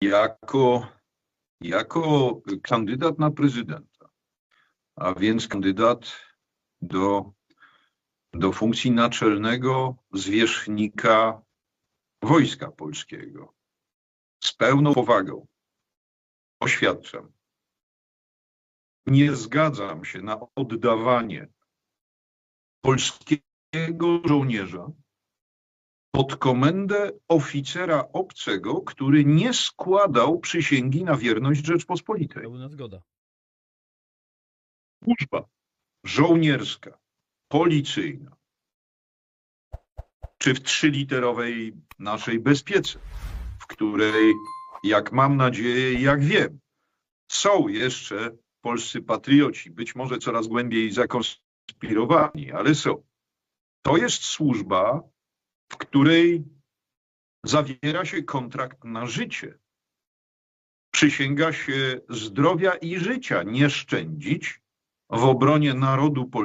jako, jako kandydat na prezydenta, a więc kandydat do, do funkcji naczelnego zwierzchnika Wojska Polskiego. Z pełną powagą oświadczam, nie zgadzam się na oddawanie polskiego żołnierza pod komendę oficera obcego, który nie składał przysięgi na wierność Rzeczpospolitej. Pełna zgoda. Służba żołnierska, policyjna, czy w trzyliterowej naszej bezpiece, w której, jak mam nadzieję i jak wiem, są jeszcze polscy patrioci, być może coraz głębiej zakonspirowani, ale są. To jest służba, w której zawiera się kontrakt na życie. Przysięga się zdrowia i życia nie szczędzić w obronie narodu polskiego.